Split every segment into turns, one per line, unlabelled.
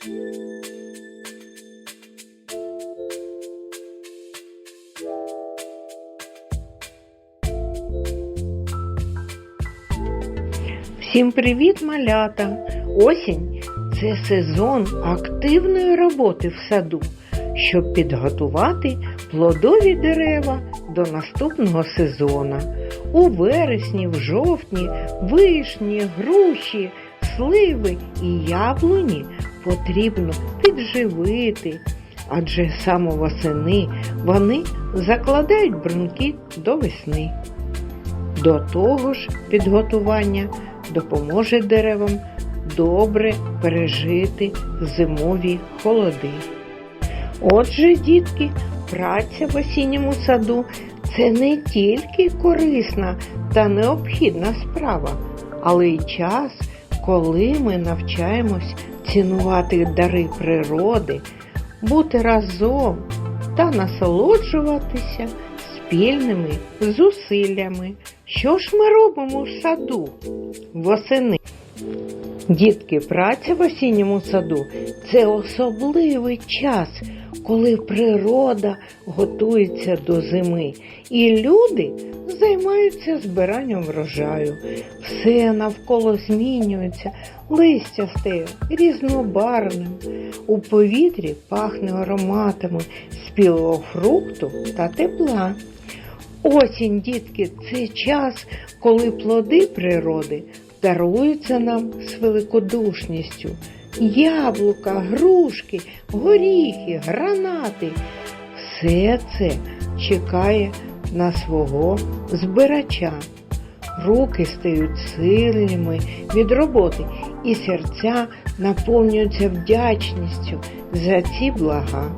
Всім привіт, малята! Осінь це сезон активної роботи в саду, щоб підготувати плодові дерева до наступного сезона. У вересні, в жовтні, вишні, груші, сливи і яблуні потрібно підживити, адже саме восени вони закладають брунки до весни. До того ж, підготування допоможе деревам добре пережити зимові холоди. Отже, дітки, праця в осінньому саду це не тільки корисна та необхідна справа, але й час, коли ми навчаємось цінувати дари природи, бути разом та насолоджуватися спільними зусиллями. Що ж ми робимо в саду восени? Дітки, праця в осінньому саду це особливий час, коли природа готується до зими, і люди займаються збиранням врожаю. Все навколо змінюється, листя стає різнобарвним. У повітрі пахне ароматами спілого фрукту та тепла. Осінь, дітки, це час, коли плоди природи даруються нам з великодушністю. Яблука, грушки, горіхи, гранати. Все це чекає на свого збирача. Руки стають сильними від роботи, і серця наповнюються вдячністю за ці блага.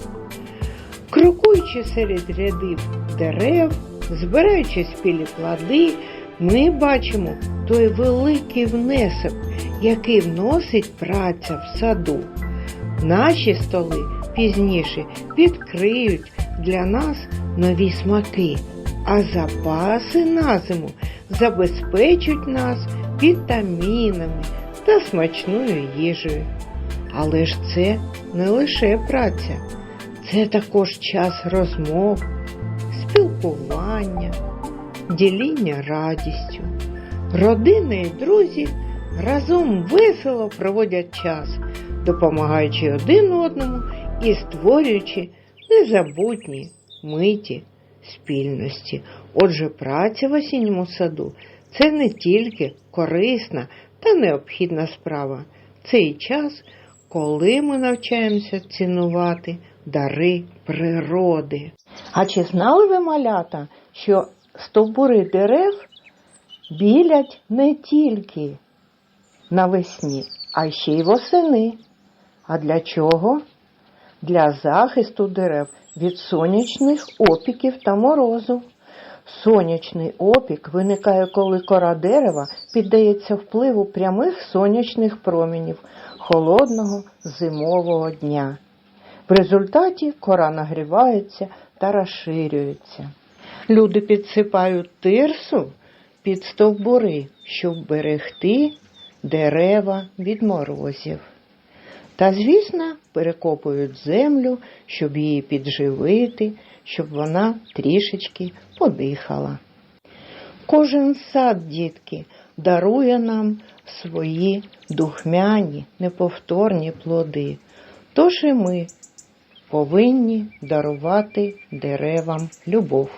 Крокуючи серед рядів дерев, збираючи спілі плоди, ми бачимо той великий внесок, який вносить праця в саду. Наші столи пізніше відкриють для нас нові смаки, а запаси на зиму забезпечать нас вітамінами та смачною їжею. Але ж це не лише праця, це також час розмов, спілкування, діління радістю. Родини і друзі разом весело проводять час, допомагаючи один одному і створюючи незабутні миті спільності. Отже, праця в осінньому саду це не тільки корисна та необхідна справа. Це і час, коли ми навчаємося цінувати дари природи. А чи знали ви, малята, що стовбури дерев білять не тільки навесні, а ще й восени? А для чого? Для захисту дерев від сонячних опіків та морозу. Сонячний опік виникає, коли кора дерева піддається впливу прямих сонячних промінів холодного зимового дня. В результаті кора нагрівається та розширюється. Люди підсипають тирсу під стовбури, щоб берегти дерева від морозів. Та, звісно, перекопують землю, щоб її підживити, щоб вона трішечки подихала. Кожен сад, дітки, дарує нам свої духмяні, неповторні плоди. Тож і ми повинні дарувати деревам любов.